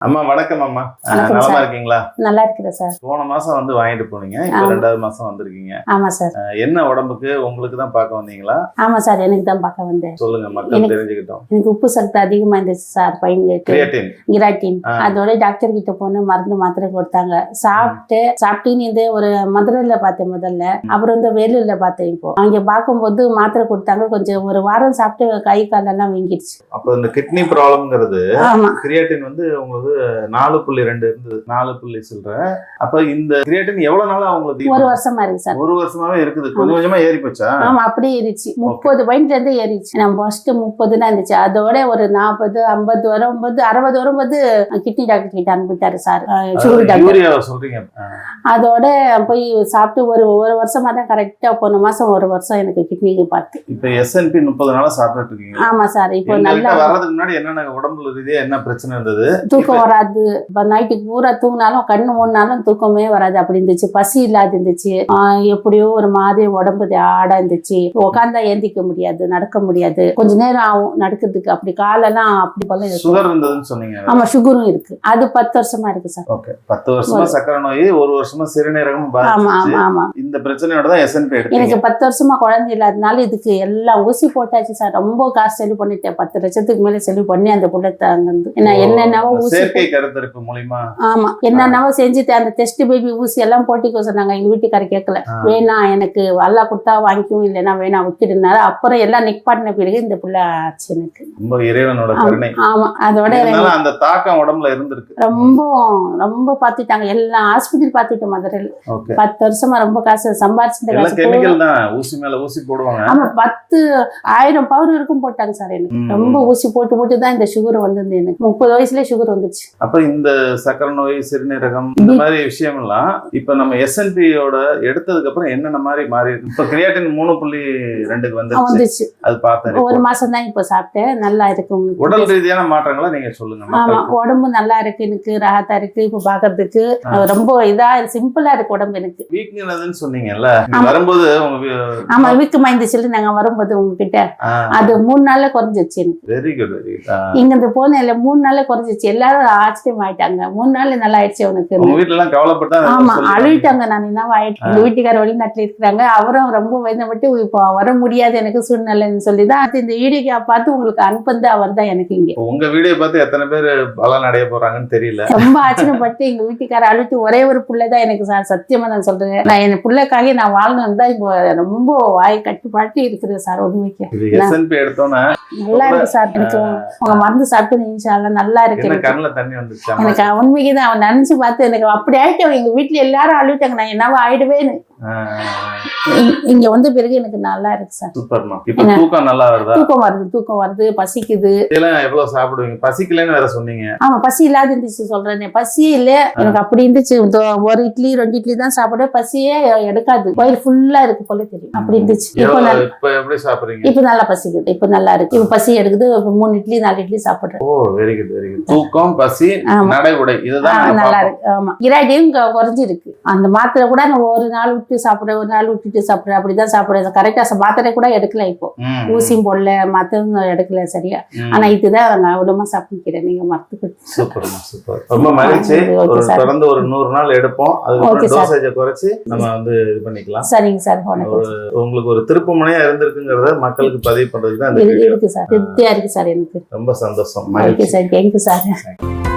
அம்மா வணக்கம் அம்மா. நலமா. இருக்கீங்களா? நல்லா இருக்குது சார். போன மாசம் வந்து வாங்கிட்டு போனீங்க இப்ப. ரெண்டாவது மாசம் வந்திருக்கீங்க. ஆமா சார். என்ன உடம்புக்கு? உங்களுக்கு தான் பார்க்க வந்தீங்களா? ஆமா சார் எனக்கு தான் பார்க்க வந்தேன். சொல்லுங்க மக்கள் தெரிஞ்சுக்கிட்டோம். எனக்கு உப்பு சத்து அதிகமா இருந்துச்சு சார் கிரியேட்டின். கிராட்டின். அதோட டாக்டர் கிட்ட போன மருந்து மாத்திரை கொடுத்தாங்க. சாப்பிட்டு சாப்பிட்டீன்னு இந்த ஒரு மதுரையில பார்த்தேன் முதல்ல. அப்புறம் இந்த வேலூர்ல பார்த்தேன் இப்போ. அங்க பார்க்கும்போது மாத்திரை கொடுத்தாங்க கொஞ்சம் ஒரு வாரம் சாப்பிட்டு கை காலெல்லாம் வீங்கிடுச்சு. அப்ப இந்த கிட்னி ப்ராப்ளம்ங்கிறது கிரியேட்டின் வந்து உங்களுக்கு நாலு புள்ளி ரெண்டு இருந்தது. நாலு புள்ளி சில்லற. அப்ப இந்த கிரியேட்டின் எவ்வளவு நாளா உங்களுக்கு ஒரு வருஷமா இருக்கு சார். ஒரு வருஷமாவே இருக்குது. கொஞ்சம் கொஞ்சமா ஏறி போச்சா ஆமா அப்படியே ஏறிச்சு முப்பது பாயிண்ட்ல இருந்து ஏறிச்சு நம்ம ஃபர்ஸ்ட் முப்பதுனா இருந்துச்சு. அதோட ஒரு நாற்பது ஐம்பது வரும்போது அறுபது வரும்போது கிட்னி டாக்டர் கிட்ட அனுப்பிட்டாரு சார். Sugar doctor. யூரியா சொல்றீங்க. அதோட போய் சாப்பிட்டு ஒரு ஒரு வருஷமா தான் கரெக்டா போன மாசம் ஒரு வருஷம் எனக்கு கிட்னிக்கு பார்த்து. இப்ப எஸ்என்பி முப்பது நாளா சாப்பிட்டுட்டு இருக்கீங்க. ஆமா சார். இப்போ நல்லா வர்றதுக்கு முன்னாடி என்னென்ன உடம்புல ரீதியா என்ன பிரச்சனை இருந்தது? தூக்கம் வராது. நைட்டுக்கு பூரா தூங்கினாலும் கண்ணு மூடினாலும் தூக்கமே வராது. அப்படி இருந்துச்சு. பசி இல்லாத இருந்துச்சு. எப்படியோ ஒரு மாதிரி உடம்பு ஆடா இருந்துச்சு. உட்காந்தா ஏந்திக்க முடியாது நடக்க முடியாது. கொஞ்ச நேரம் ஆகும் நடக்கிறதுக்கு. அப்படி காலெல்லாம் அப்படி போல இருக்கு. ஆமா சுகரும் இருக்கு. அது பத்து வருஷமா இருக்கு சார். ஓகே பத்து வருஷமா சக்கரை நோய் ஒரு வருஷமா சிறுநீரகம் ஆமா ஆமா ஆமா. இந்த பிரச்சனையோட தான் எஸ்என்பி எனக்கு பத்து வருஷமா குழந்தை இல்லாதனால இதுக்கு எல்லாம் ஊசி போட்டாச்சு சார். ரொம்ப காசு செலவு பண்ணிட்டேன். பத்து லட்சத்துக்கு மேல செலவு பண்ணி அந்த புள்ளத்தை அங்கிருந்து என்ன என்னென்னவோ ஊசி செயற்கை கருத்தரிப்பு மூலியமா. ஆமா. என்னென்னவோ செஞ்சுட்டு அந்த டெஸ்ட் பேபி ஊசி எல்லாம் போட்டிக்க சொன்னாங்க. எங்க வீட்டுக்கார கேட்கல. வேணாம் எனக்கு அல்லா கொடுத்தா வாங்கிக்கும் இல்லைன்னா வேணாம் விட்டுடுனாரு. அப்புறம் எல்லாம் நிப்பாட்டின பிறகு இந்த புள்ள ஆச்சு எனக்கு. ரொம்ப இறைவனோட கருணை. ஆமா. அதோட அந்த தாக்கம் உடம்புல இருந்திருக்கு. ரொம்ப ரொம்ப பாத்துட்டாங்க எல்லாம் ஹாஸ்பிட்டல் பாத்துட்டோம் மதுரையில். பத்து வருஷமா ரொம்ப காசு சம்பாரிச்சிட்ட எல்லாம் காசு பூரா- கெமிக்கல் தான். ஊசி மேல ஊசி போடுவாங்க. ஆமா பத்து ஆயிரம் பவர் இருக்கும் போட்டாங்க சார் எனக்கு. ரொம்ப ஊசி போட்டு போட்டு தான் இந்த சுகர் வந்தது எனக்கு. முப்பது வயசுலயே சுகர் வந்துச்சு அப்ப இந்த சக்கரை நோய் சிறுநீரகம் இந்த மாதிரி விஷயம் எல்லாம் இப்ப நம்ம எஸ்என்பியோட எடுத்ததுக்கு அப்புறம் என்னென்ன மாதிரி மாறி இப்ப கிரியாட்டின் மூணு புள்ளி ரெண்டுக்கு வந்துருச்சு. வந்துச்சு அது பார்த்தேன் ஒரு. மாசம் தான் இப்ப சாப்பிட்டேன். நல்லா இருக்கு. உடல் ரீதியான மாற்றங்களை நீங்க சொல்லுங்க. ஆமா. உடம்பு நல்லா இருக்கு எனக்கு. ராகத்தா இருக்கு இப்ப பாக்குறதுக்கு. ரொம்ப இதா சிம்பிளா இருக்கு உடம்பு எனக்கு. வீக்னஸ்ன்னு சொன்னீங்கல்ல? ஆமா. வரும்போது உங்க ஆமா வீக்கமா இருந்துச்சுல நாங்க வரும்போது உங்ககிட்ட. அது மூணு நாள்ல குறைஞ்சிச்சு எனக்கு. வெரி குட் வெரி குட் இங்க இந்த போனேன்ல மூணு நாள்ல குறைஞ்சிச்சு எல்லாரும் ஆச்சரியம் ஆயிட்டாங்க. மூணு நாள்ல நல்லா ஆயிடுச்சு தான் ஆமா. அழுவிட்டாங்க. நான் என்னவா ஆயிட்டு வீட்டுக்கார வெளிநாட்டுல இருக்கிறாங்க. அவரும் ரொம்ப பயந்தப்பட்டு இப்போ வர முடியாது எனக்கு சூழ்நிலைன்னு சொல்லி தான் இந்த வீடியோ பார்த்து உங்களுக்கு அனுப்புந்து அவர் தான் எனக்கு இங்க. உங்க வீடியோ பார்த்து எத்தனை பேர் பலன் அடைய போறாங்கன்னு தெரியல. ரொம்ப ஆச்சரியப்பட்டு எங்க வீட்டுக்கார அழுத்து ஒரே ஒரு புள்ள தான் எனக்கு சார் சத்தியமா நான் சொல்றேன். நான் என் பிள்ளைக்காக நான் வாழணும் தான் இப்போ ரொம்ப வாய் கட்டுப்பாட்டு இருக்குது சார் உண்மைக்கு. நல்லா இருக்கு சார். உங்க மருந்து சாப்பிட்டு நல்லா இருக்கு. தண்ணி வந்துச்சு எனக்கு உண்மைக்கு தான் அவன் நினைச்சு பார்த்து எனக்கு அப்படி ஆயிட்டு எங்க வீட்டுல எல்லாரும் அழுவிட்டாங்க. நான் என்னவா ஆயிடுவேன்னு. இங்க வந்த பிறகு எனக்கு நல்லா இருக்கு சார். சூப்பர்மா. இப்ப? தூக்கம் நல்லா வருதா? தூக்கம் வருது தூக்கம் வருது பசிக்குது. இதெல்லாம் எவ்வளவு சாப்பிடுவீங்க? பசிக்கலன்னு வேற சொன்னீங்க. ஆமா பசி இல்லாத இருந்துச்சு சொல்றேனே. பசியே இல்ல. எனக்கு அப்படி இருந்துச்சு. ஒரு இட்லி ரெண்டு இட்லி தான் சாப்பிடுவேன். பசியே எடுக்காது. வயிறு ஃபுல்லா இருக்கு போல தெரியும். அப்படி இருந்துச்சு. இப்போ எப்படி சாப்பிடுறீங்க? இப்ப நல்லா பசிக்குது. இப்ப நல்லா இருக்கு. இப்ப பசி எடுக்குது. இப்ப மூணு இட்லி நாலு இட்லி சாப்பிடுறேன். Oh very good very good தூக்கம் பசி. நடை உடை இதுதான் நல்லா. இருக்கு. ஆமா. கிராடியும் குறைஞ்சிருக்கு. அந்த மாத்திரை கூட ஒரு நாள் விட்டு சாப்பிடுறேன் ஒரு நாள் விட்டுட்டு சாப்பிடுறேன் அப்படிதான் சாப்பிடுறேன் கரெக்டா மாத்திரை கூட எடுக்கல இப்போ. ஊசியும் போடல மத்தவங்க எடுக்கல சரியா. ஆனா இதுதான் நான் விடமா சாப்பிட்டுக்கிறேன். நீங்க மறந்துக்கு. சூப்பர்மா சூப்பர். ரொம்ப மகிழ்ச்சி. தொடர்ந்து ஒரு நூறு நாள் எடுப்போம். சார். டோசேஜை குறைச்சு நம்ம வந்து இது பண்ணிக்கலாம். சரிங்க சார் உங்களுக்கு ஒரு திருப்பு முனையா இருந்திருக்குங்கிறத மக்களுக்கு பதிவு பண்றதுக்கு தான் இருக்கு சார். திருப்தியா இருக்கு சார் எனக்கு. ரொம்ப சந்தோஷம். மகிழ்ச்சி. Sir thank you sir.